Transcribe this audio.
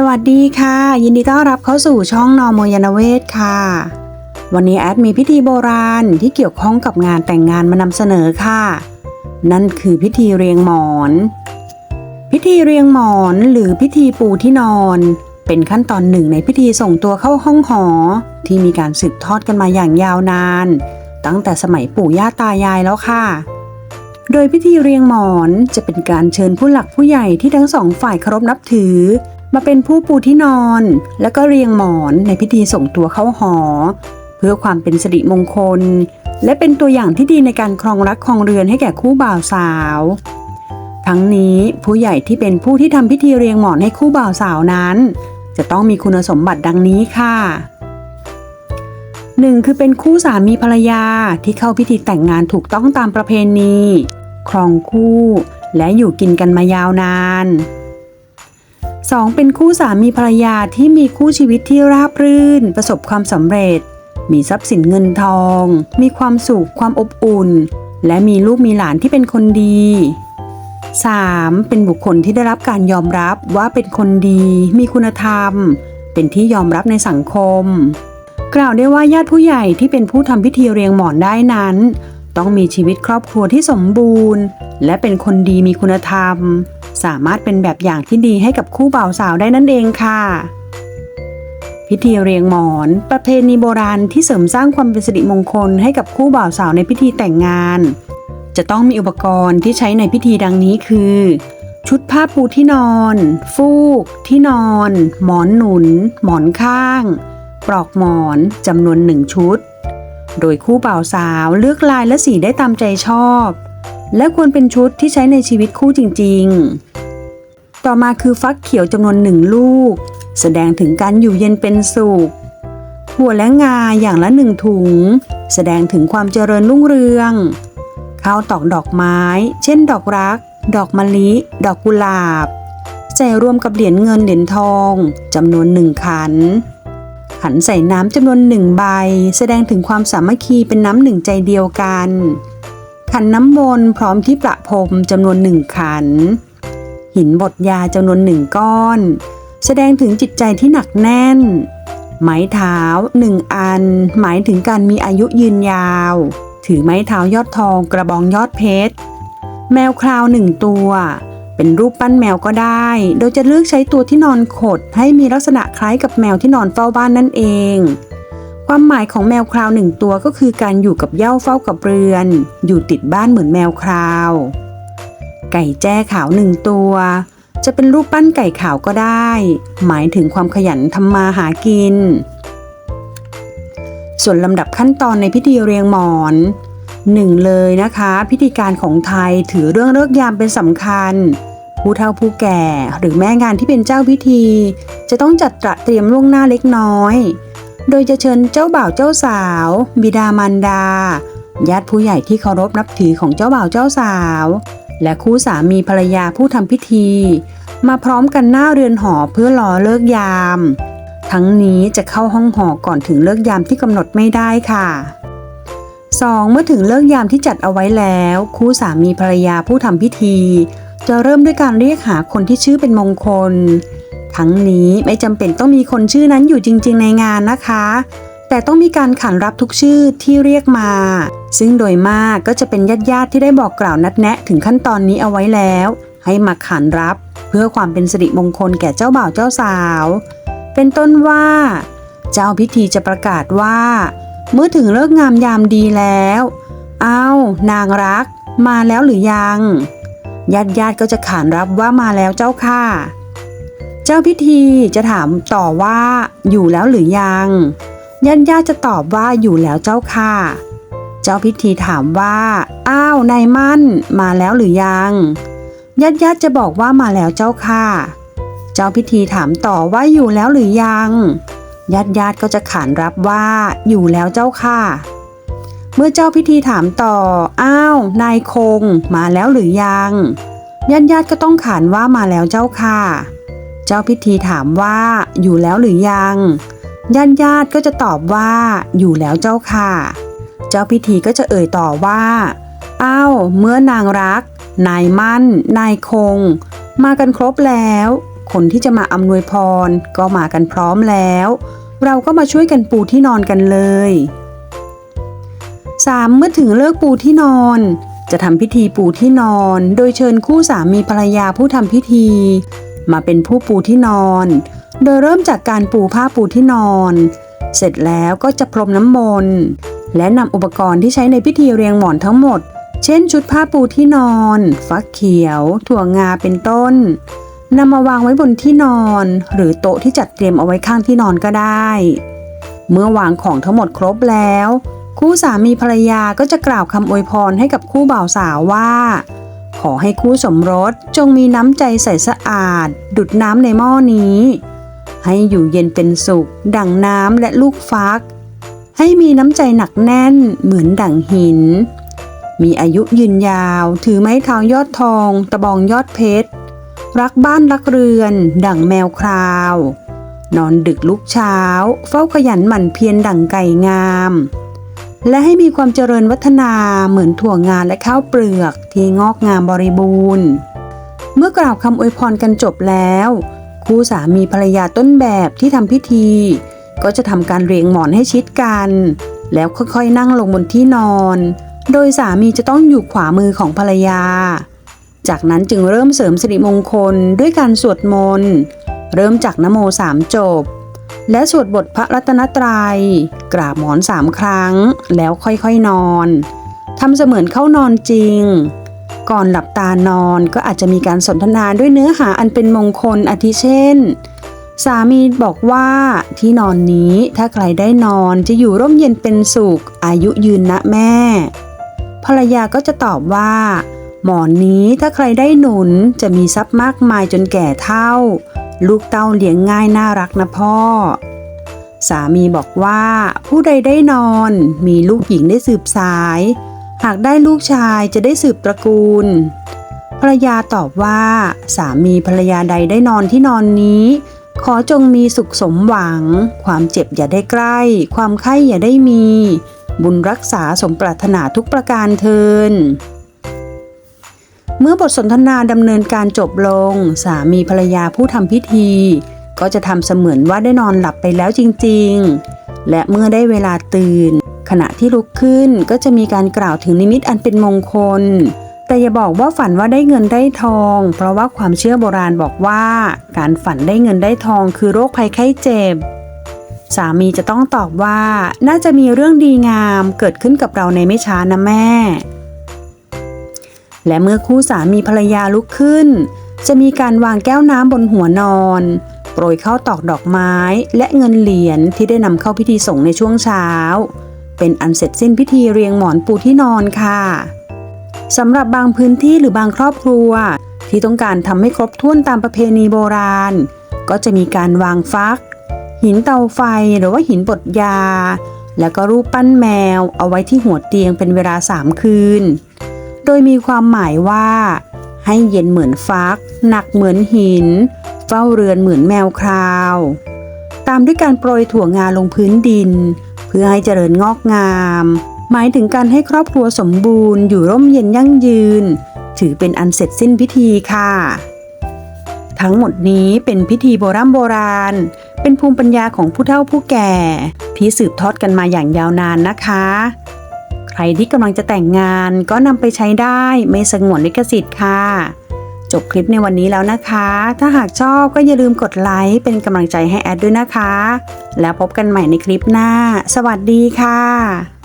สวัสดีค่ะ ยินดีต้อนรับเข้าสู่ช่องนอมยานเวศค่ะ วันนี้แอดมีพิธีโบราณที่เกี่ยวข้องกับงานแต่งงานมานำเสนอค่ะ นั่นคือพิธีเรียงหมอน พิธีเรียงหมอนหรือพิธีปูที่นอน เป็นขั้นตอนหนึ่งในพิธีส่งตัวเข้าห้องหอ ที่มีการสืบทอดกันมาอย่างยาวนาน ตั้งแต่สมัยปู่ย่าตายายแล้วค่ะโดยพิธีเรียงหมอนจะเป็นการเชิญผู้หลักผู้ใหญ่ที่ทั้งสองฝ่ายเคารพนับถือ มาเป็นผู้ปูที่นอน แล้วก็เรียงหมอนในพิธีส่งตัวเข้าหอ เพื่อความเป็นสิริมงคล และเป็นตัวอย่างที่ดีในการครองรักครองเรือนให้แก่คู่บ่าวสาว ทั้งนี้ผู้ใหญ่ที่เป็นผู้ที่ทำพิธีเรียงหมอนให้คู่บ่าวสาวนั้น จะต้องมีคุณสมบัติดังนี้ค่ะหนึ่งคือเป็นคู่สามีภรรยาที่เข้าพิธีแต่งงานถูกต้องตามประเพณี ครองคู่ และอยู่กินกันมายาวนาน 2. เป็นคู่สามีภรรยาที่มีคู่ชีวิตที่ราบรื่น ประสบความสำเร็จ มีทรัพย์สินเงินทอง มีความสุขความอบอุ่น และมีลูกมีหลานที่เป็นคนดี 3. เป็นบุคคลที่ได้รับการยอมรับว่าเป็นคนดี มีคุณธรรม เป็นที่ยอมรับในสังคม กล่าวได้ว่าญาติผู้ใหญ่ที่เป็นผู้ทำพิธีเรียงหมอนได้นั้น ต้องมีชีวิตครอบครัวที่สมบูรณ์ และเป็นคนดีมีคุณธรรม สามารถเป็นแบบอย่างที่ดีให้กับคู่บ่าวสาวได้นั่นเองค่ะ พิธีเรียงหมอน ประเพณีโบราณที่เสริมสร้างความเป็นสิริมงคลให้กับคู่บ่าวสาวในพิธีแต่งงาน จะต้องมีอุปกรณ์ที่ใช้ในพิธีดังนี้คือ ชุดผ้าปูที่นอน ฟูก ที่นอน หมอนหนุน หมอนข้าง ปลอกหมอนจำนวนหนึ่งชุด โดยคู่บ่าวสาวเลือกลายและสีได้ตามใจชอบและควรเป็นชุดที่ใช้ในชีวิตคู่จริง ๆ ต่อมาคือฟักเขียวจำนวนหนึ่งลูก แสดงถึงการอยู่เย็นเป็นสุขหัวและงาอย่างละหนึ่งถุง แสดงถึงความเจริญรุ่งเรือง ข้าวตอกดอกไม้ เช่น ดอกรัก ดอกมะลิ ดอกกุหลาบ ใส่รวมกับเหรียญเงินเหรียญทองจำนวนหนึ่งขัน ขันใส่น้ำจำนวนหนึ่งใบ แสดงถึงความสามัคคีเป็นน้ำหนึ่งใจเดียวกัน ขันน้ำมนต์พร้อมที่ประพรมจำนวนหนึ่งขัน หินบดยาจำนวนหนึ่งก้อน แสดงถึงจิตใจที่หนักแน่น ไม้เท้าหนึ่งอัน หมายถึงการมีอายุยืนยาว ถือไม้เท้ายอดทองกระบองยอดเพชร แมวคราวหนึ่งตัว เป็นรูปปั้นแมวก็ได้ โดยจะเลือกใช้ตัวที่นอนขด ให้มีลักษณะคล้ายกับแมวที่นอนเฝ้าบ้านนั่นเอง ความหมายของแมวคราวหนึ่งตัวก็คือการอยู่กับเย้าเฝ้ากับเรือน อยู่ติดบ้านเหมือนแมวคราว ไก่แจ้ขาวหนึ่งตัว จะเป็นรูปปั้นไก่ขาวก็ได้ หมายถึงความขยันทำมาหากิน ส่วนลำดับขั้นตอนในพิธีเรียงหมอนหนึ่งเลยนะคะ พิธีการของไทยถือเรื่องเลิกยามเป็นสำคัญ ผู้เฒ่าผู้แก่หรือแม่งานที่เป็นเจ้าพิธี จะต้องจัดตระเตรียมล่วงหน้าเล็กน้อย โดยจะเชิญเจ้าบ่าวเจ้าสาว บิดามารดาญาติผู้ใหญ่ที่เคารพนับถือของเจ้าบ่าวเจ้าสาว และคู่สามีภรรยาผู้ทำพิธี มาพร้อมกันหน้าเรือนหอเพื่อรอเลิกยาม ทั้งนี้จะเข้าห้องหอก่อนถึงเลิกยามที่กำหนดไม่ได้ค่ะ 2. เมื่อถึงเลิกยามที่จัดเอาไว้แล้ว คู่สามีภรรยาผู้ทำพิธี จะเริ่มด้วยการเรียกหาคนที่ชื่อเป็นมงคล ทั้งนี้ไม่จำเป็นต้องมีคนชื่อนั้นอยู่จริง ๆ ในงานนะคะ แต่ต้องมีการขานรับทุกชื่อที่เรียกมา ซึ่งโดยมากก็จะเป็นญาติญาติที่ได้บอกกล่าวนัดแนะถึงขั้นตอนนี้เอาไว้แล้ว ให้มาขานรับ เพื่อความเป็นสิริมงคลแก่เจ้าบ่าวเจ้าสาว เป็นต้นว่า เจ้าพิธีจะประกาศว่า เมื่อถึงเลิกงามยามดีแล้ว เอา้านางรัก มาแล้วหรือยังญาติญาติก็จะขานรับว่ามาแล้วเจ้าค่ะ เจ้าพิธีจะถามต่อว่าอยู่แล้วหรือยัง ญาติญาติจะตอบว่าอยู่แล้วเจ้าค่ะ เจ้าพิธีถามว่า อ้าวนายมั่นมาแล้วหรือยังญาติญาติจะบอกว่ามาแล้วเจ้าค่ะ เจ้าพิธีถามต่อว่าอยู่แล้วหรือยังญาติญาติก็จะขานรับว่า อยู่แล้วเจ้าค่ะ เมื่อเจ้าพิธีถามต่อ อ้าวนายคง มาแล้วหรือยังญาติญาติก็ต้องขานว่ามาแล้วเจ้าค่ะ เจ้าพิธีถามว่า อยู่แล้วหรือยัง ญาติญาติก็จะตอบว่าอยู่แล้วเจ้าค่ะ เจ้าพิธีก็จะเอ่ยต่อว่า อ้าวเมื่อนางรัก นายมั่น นายคง มากันครบแล้ว คนที่จะมาอำนวยพรก็มากันพร้อมแล้ว เราก็มาช่วยกันปูที่นอนกันเลย 3. เมื่อถึงเลิกปูที่นอน จะทำพิธีปูที่นอน โดยเชิญคู่สามีภรรยาผู้ทำพิธี มาเป็นผู้ปูที่นอน โดยเริ่มจากการปูผ้าปูที่นอน เสร็จแล้วก็จะพรมน้ำมนต์และนำอุปกรณ์ที่ใช้ในพิธีเรียงหมอนทั้งหมด เช่น ชุดผ้าปูที่นอน ฟักเขียว ถั่วงาเป็นต้นนำมาวางไว้บนที่นอน หรือโต๊ะที่จัดเตรียมเอาไว้ข้างที่นอนก็ได้ เมื่อวางของทั้งหมดครบแล้ว คู่สามีภรรยาก็จะกล่าวคำอวยพรให้กับคู่บ่าวสาวว่า ขอให้คู่สมรสจงมีน้ำใจใสสะอาด ดุดน้ำในหม้อนี้ ให้อยู่เย็นเป็นสุข ดั่งน้ำและลูกฟัก ให้มีน้ำใจหนักแน่นเหมือนดั่งหิน มีอายุยืนยาว ถือไม้เท้ายอดทอง ตะบองยอดเพชร รักบ้านรักเรือน ดั่งแมวคราวนอนดึกลุกเช้า เฝ้าขยันหมั่นเพียรดั่งไก่งาม และให้มีความเจริญวัฒนาเหมือนถั่วงานและข้าวเปลือกที่งอกงามบริบูรณ์ เมื่อกล่าวคำอวยพรกันจบแล้ว คู่สามีภรรยาต้นแบบที่ทำพิธี ก็จะทำการเรียงหมอนให้ชิดกัน แล้วค่อยๆนั่งลงบนที่นอน โดยสามีจะต้องอยู่ขวามือของภรรยา จากนั้นจึงเริ่มเสริมสิริมงคลด้วยการสวดมนต์ เริ่มจากนโมสามจบ และสวดบทพระรัตนตรยัย กราบหมอนสามครั้ง แล้วค่อยๆนอนทำเสมือนเข้านอนจริง ก่อนหลับตานอนก็อาจจะมีการสนทนาด้วยเนื้อหาอันเป็นมงคลอาทิเช่น สามีบอกว่าที่นอนนี้ถ้าใครได้นอนจะอยู่ร่มเย็นเป็นสุข อายุยืนนะแม่ ภรรยาก็จะตอบว่า หมอนนี้ถ้าใครได้หนุนจะมีทรัพย์มากมายจนแก่เท่า ลูกเต้าเลี้ยงง่ายน่ารักนะพ่อสามีบอกว่าผู้ใดได้นอน มีลูกหญิงได้สืบสาย หากได้ลูกชายจะได้สืบตระกูล ภรรยาตอบว่า สามีภรรยาใดได้นอนที่นอนนี้ ขอจงมีสุขสมหวัง ความเจ็บอย่าได้ใกล้ ความไข้อย่าได้มี บุญรักษาสมปรารถนาทุกประการเทินเมื่อบทสนทนาดำเนินการจบลง สามีภรรยาผู้ทำพิธี ก็จะทำเสมือนว่าได้นอนหลับไปแล้วจริง ๆ และเมื่อได้เวลาตื่น ขณะที่ลุกขึ้นก็จะมีการกล่าวถึงนิมิตอันเป็นมงคล แต่อย่าบอกว่าฝันว่าได้เงินได้ทอง เพราะว่าความเชื่อโบราณบอกว่า การฝันได้เงินได้ทองคือโรคภัยไข้เจ็บ สามีจะต้องตอบว่า น่าจะมีเรื่องดีงามเกิดขึ้นกับเราในไม่ช้านะแม่ และเมื่อคู่สามีภรรยาลุกขึ้น จะมีการวางแก้วน้ำบนหัวนอนโปรยเข้าตอกดอกไม้และเงินเหรียญที่ได้นำเข้าพิธีสงฆ์ในช่วงเช้า เป็นอันเสร็จสิ้นพิธีเรียงหมอนปูที่นอนค่ะสำหรับบางพื้นที่หรือบางครอบครัว ที่ต้องการทำให้ครบถ้วนตามประเพณีโบราณ ก็จะมีการวางฟัก หินเตาไฟหรือว่าหินบดยา แล้วก็รูปปั้นแมว เอาไว้ที่หัวเตียงเป็นเวลาสามคืน โดยมีความหมายว่า ให้เย็นเหมือนฟัก หนักเหมือนหิน เฝ้าเรือนเหมือนแมวคราว ตามด้วยการโปรยถั่วงาลงพื้นดิน พื่อให้เจริญงอกงาม หมายถึงการให้ครอบครัวสมบูรณ์อยู่ร่มเย็นยั่งยืน ถือเป็นอันเสร็จสิ้นพิธีค่ะ ทั้งหมดนี้เป็นพิธีโบราณโบราณ เป็นภูมิปัญญาของผู้เฒ่าผู้แก่ ที่สืบทอดกันมาอย่างยาวนานนะคะ ใครที่กำลังจะแต่งงานก็นำไปใช้ได้ไม่สงวนลิขสิทธิ์ค่ะ จบคลิปในวันนี้แล้วนะคะ ถ้าหากชอบก็อย่าลืมกดไลค์เป็นกำลังใจให้แอดด้วยนะคะ แล้วพบกันใหม่ในคลิปหน้า สวัสดีค่ะ